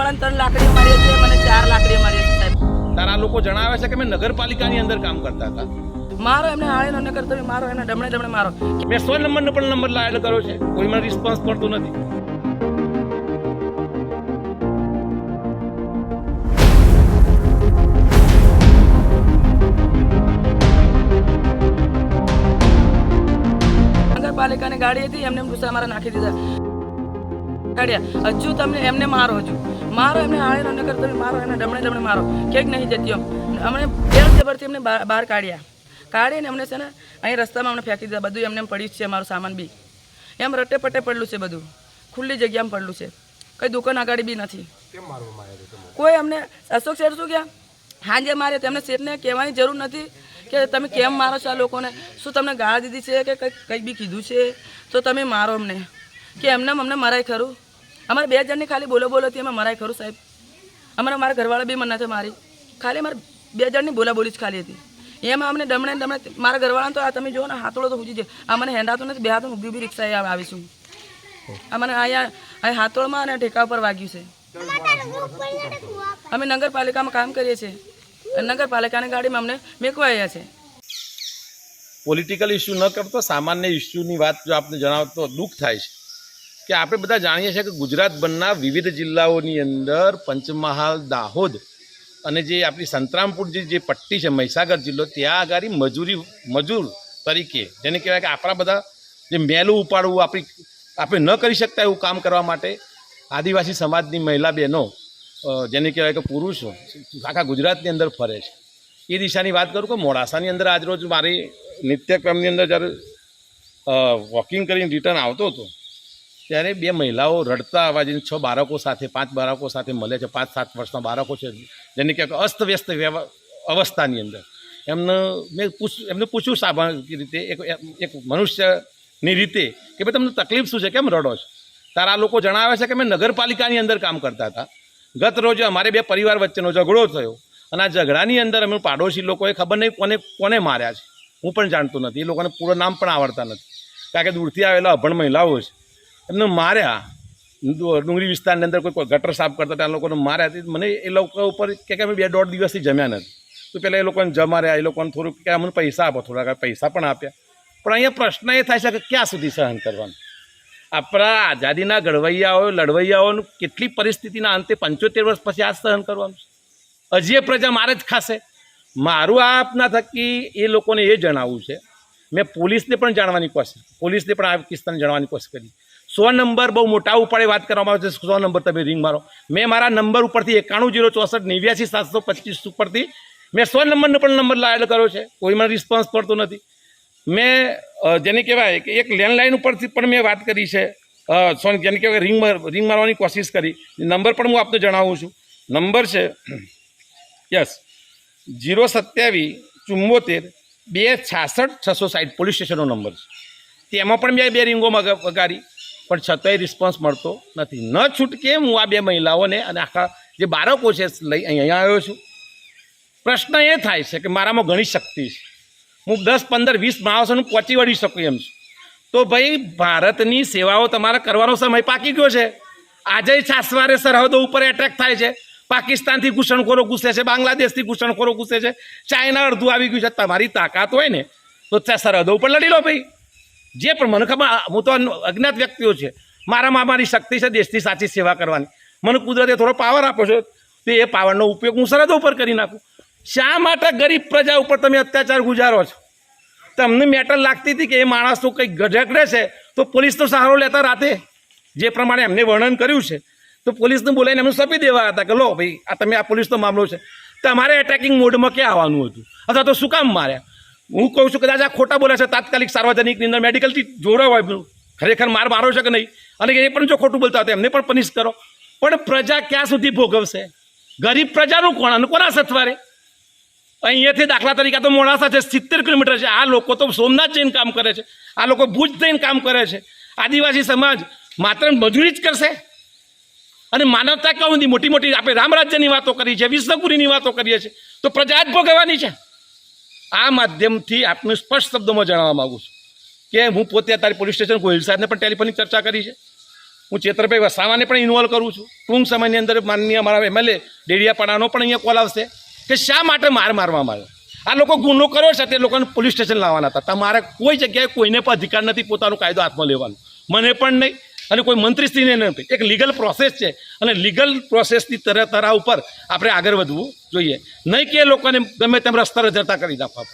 વાળાને ત્રણ લાકડી મને ચાર લાકડી મારી તારા લોકો જણાવે છે કે મેં નગરપાલિકાની અંદર કામ કરતા હતા? મારો એમને હાળે નગર તમે મારો એના ડમણે ડમણે મારો. મેં સો નંબરનો પણ નંબર લાયેલો કર્યો છે. કોઈ મને રિસ્પોન્સ મળતો નથી. નગરપાલિકાની ગાડી હતી એમને ગુસ્સા મારા નાખી દીધા. કાઢ્યા હજુ તમને એમને મારો હજુ. મારો એમને આળેનો ન તમે મારો એને ડમણે ડમણે મારો. ક્યાંક નહીં જતી અમને બે જબરથી અમને બહાર કાઢ્યા. કાઢીને અમને છે ને અહીં રસ્તામાં અમને ફેંકી દીધા. બધું એમને પડ્યું છે મારું સામાન બી. એમ રટે પટે પડેલું છે બધું. ખુલ્લી જગ્યામાં પડેલું છે. કઈ દુકાન આગળ બી નથી. કોઈ અમને અશોક શેઠ શું ગયા? હાંજે મારે તેમને શેઠને કહેવાની જરૂર નથી કે તમે કેમ મારો છો આ લોકોને? શું તમને ગાળ દીધી છે કે કંઈક કંઈક બી કીધું છે? તો તમે મારો અમને. કે એમને અમને મરાય ખરું? અમારે બે જણની ખાલી બોલો બોલોથી અમે મરાય ખરું સાહેબ. અમારે મારા ઘરવાળા બી મના નથી મારી. ખાલી મારે બે જણની બોલા બોલી જ ખાલી હતી. એમાં અમને દમણે દમણે મારા ઘરવાળાને તો આ તમે જુઓ ને, હાથોડો તો પૂછી છે આ મને હેંડાતું નથી, બે હાથ ઊભી બી રિક્ષાએ આવ- આવીશું. આ મને અહીંયા અહીં હાથોળમાં અને ઠેકા ઉપર વાગ્યું છે. અમે નગરપાલિકામાં કામ કરીએ છીએ. નગરપાલિકાની ગાડીમાં અમને મેકવાયા છે. પોલિટિકલ ઇસ્યુ ન કરતો, સામાન્ય ઇસ્યુની વાત જો આપને જણાવતો દુઃખ થાય છે. કે આપણે બધા જાણીએ છીએ કે ગુજરાતભરના વિવિધ જિલ્લાઓની અંદર પંચમહાલ, દાહોદ અને જે આપણી સંતરામપુર જે પટ્ટી છે, મહીસાગર જિલ્લો, ત્યાં આગળ મજૂરી, મજૂર તરીકે, જેને કહેવાય કે આપણા બધા જે મેલું ઉપાડવું આપણી, આપણે ન કરી શકતા એવું કામ કરવા માટે આદિવાસી સમાજની મહિલા બહેનો જેને કહેવાય કે પુરુષો આખા ગુજરાતની અંદર ફરે છે. એ દિશાની વાત કરું કે મોડાસાની અંદર આજરોજ મારી નિત્યક્રમની અંદર જ્યારે વોકિંગ કરીને રિટર્ન આવતો હતો ત્યારે બે મહિલાઓ રડતા અવાજીને છ બાળકો સાથે, પાંચ બાળકો સાથે મળે છે, પાંચ, સાત વર્ષના બાળકો છે, જેને કહેવાય અસ્તવ્યસ્ત વ્યવ- અવસ્થાની અંદર. એમને મેં પૂછ, એમને પૂછ્યું સ્વાભાવિક રીતે, એક એક મનુષ્યની રીતે કે ભાઈ તમને તકલીફ શું છે? કેમ રડો છો? તારા લોકો જણાવે છે કે મેં નગરપાલિકાની અંદર કામ કરતા હતા. ગત રોજ અમારે બે પરિવાર વચ્ચેનો ઝઘડો થયો અને આ ઝઘડાની અંદર અમે પાડોશી લોકોએ ખબર નહીં કોને કોને માર્યા છે. હું પણ જાણતો નથી. એ લોકોને પૂરું નામ પણ આવડતા નથી. કારણ કે દૂરથી આવેલા અભણ મહિલાઓ છે. એમને માર્યા. ડુંગળી વિસ્તારની અંદર કોઈ ગટર સાફ કરતા હતા લોકોને માર્યા. હતી મને એ લોકો ઉપર કે અમે બે દોઢ દિવસથી જમ્યા નથી. તો પહેલાં એ લોકોને જમાર્યા એ લોકોને થોડુંક કે અમને પૈસા આપો, થોડાક પૈસા પણ આપ્યા. પણ અહીંયા પ્રશ્ન એ થાય છે કે ક્યાં સુધી સહન કરવાનું? આપણા આઝાદીના ઘડવૈયાઓ, લડવૈયાઓનું કેટલી પરિસ્થિતિના અંતે પંચોતેર વર્ષ પછી આ સહન કરવાનું હજી એ પ્રજા મારે જ ખાશે. મારું આ આપના થકી એ લોકોને એ જણાવવું છે. મેં પોલીસને પણ જાણવાની કોશિશ પોલીસને પણ આ કિસ્સાને જાણવાની કોશિશ કરી. સો નંબર બહુ મોટા ઉપાડે વાત કરવામાં આવે છે. સો નંબર તમે રિંગ મારો. મેં મારા નંબર ઉપરથી એકાણું જીરો ચોસઠ નેવ્યાસી સાતસો પચીસ ઉપરથી મેં સો નંબરનો પણ નંબર લાયેલો કર્યો છે. કોઈ મને રિસ્પોન્સ પડતો નથી. મેં જેને કહેવાય કે એક લેન્ડલાઇન ઉપરથી પણ મેં વાત કરી છે. સોરી જેને કહેવાય રિંગ રિંગ મારવાની કોશિશ કરી. નંબર પણ હું આપને જણાવું છું. નંબર છે, યસ, જીરો સત્યાવીસ ચુમ્મોતેર બે છાસઠ છસો સાઠ પોલીસ સ્ટેશનનો નંબર છે. તેમાં પણ મેં બે રિંગો વગાડી. પણ છતાંય રિસ્પોન્સ મળતો નથી. ન છૂટકે હું આ બે મહિલાઓને અને આખા જે બાળકો છે લઈ અહીંયા આવ્યો છું. પ્રશ્ન એ થાય છે કે મારામાં ઘણી શક્તિ છે. હું દસ, પંદર, વીસ માણસોનું પહોંચી વળી શકું એમ છું. તો ભાઈ, ભારતની સેવાઓ તમારે કરવાનો સમય પાકી ગયો છે. આજે છાસવારે સરહદો ઉપર એટેક થાય છે. પાકિસ્તાનથી ઘૂસણખોરો ઘૂસે છે, બાંગ્લાદેશથી ઘૂસણખોરો ઘૂસે છે. ચાઇના અડધું આવી ગયું છે. તમારી તાકાત હોય ને તો સરહદો ઉપર લડી લો ભાઈ. જે પણ મને ખબર હું તો અજ્ઞાત વ્યક્તિઓ છે. મારામાં મારી શક્તિ છે દેશની સાચી સેવા કરવાની. મને કુદરતે થોડો પાવર આપો છે, તો એ પાવરનો ઉપયોગ હું સરહદો ઉપર કરી નાખું. શા માટે ગરીબ પ્રજા ઉપર તમે અત્યાચાર ગુજારો છો? તમને મેટર લાગતી હતી કે એ માણસ તો કંઈક ઝઘડે છે, તો પોલીસનો સહારો લેતા રાતે? જે પ્રમાણે એમને વર્ણન કર્યું છે. તો પોલીસને બોલાવીને એમને સપી દેવા હતા કે લો ભાઈ, આ તમે આ પોલીસનો મામલો છે. તમારે એટેકિંગ મોડમાં ક્યાં આવવાનું હતું? અથવા તો શું કામ માર્યા? હું કહું છું કદાચ આ ખોટા બોલે છે, તાત્કાલિક સાર્વજનિકની અંદર મેડિકલથી જોડાવ હોય, ખરેખર માર મારો છે કે નહીં? અને એ પણ જો ખોટું બોલતા હોય એમને પણ પનિશ કરો. પણ પ્રજા ક્યાં સુધી ભોગવશે? ગરીબ પ્રજાનું કોણ? કોના સથવારે? અહીંયાથી દાખલા તરીકે તો મોડાસા છે, સિત્તેર કિલોમીટર છે. આ લોકો તો સોમનાથ જઈને કામ કરે છે. આ લોકો ભુજ જઈને કામ કરે છે. આદિવાસી સમાજ માત્ર મજૂરી જ કરશે? અને માનવતા કહું મોટી મોટી આપણે રામ રાજ્યની વાતો કરી છે વિષ્ણુપુરીની વાતો કરીએ છીએ. તો પ્રજા જ ભોગવવાની છે. આ માધ્યમથી આપને સ્પષ્ટ શબ્દોમાં જણાવવા માગું છું કે હું પોતે અત્યારે પોલીસ સ્ટેશન ગોહિલ સાહેબને પણ ટેલિફોનિક ચર્ચા કરી છે. હું ચેતરભાઈ વસાવાને પણ ઇન્વોલ્વ કરું છું. ટૂંક સમયની અંદર માનનીય અમારા એમએલએ ડેડિયાપાડાનો પણ અહીંયા કોલ આવશે કે શા માટે માર મારવામાં આવ્યો? આ લોકો ગુનો કર્યો છે તે લોકોને પોલીસ સ્ટેશન લાવવાના હતા. તમારે કોઈ જગ્યાએ કોઈને પણ અધિકાર નથી પોતાનો કાયદો હાથમાં લેવાનો. મને પણ નહીં અને કોઈ મંત્રીશ્રીને નથી એક લીગલ પ્રોસેસ છે. અને લીગલ પ્રોસેસની તર તરા ઉપર આપણે આગળ વધવું જોઈએ. નહીં કે લોકોને ગમે તેમ રસ્તા જતા કરી નાખવા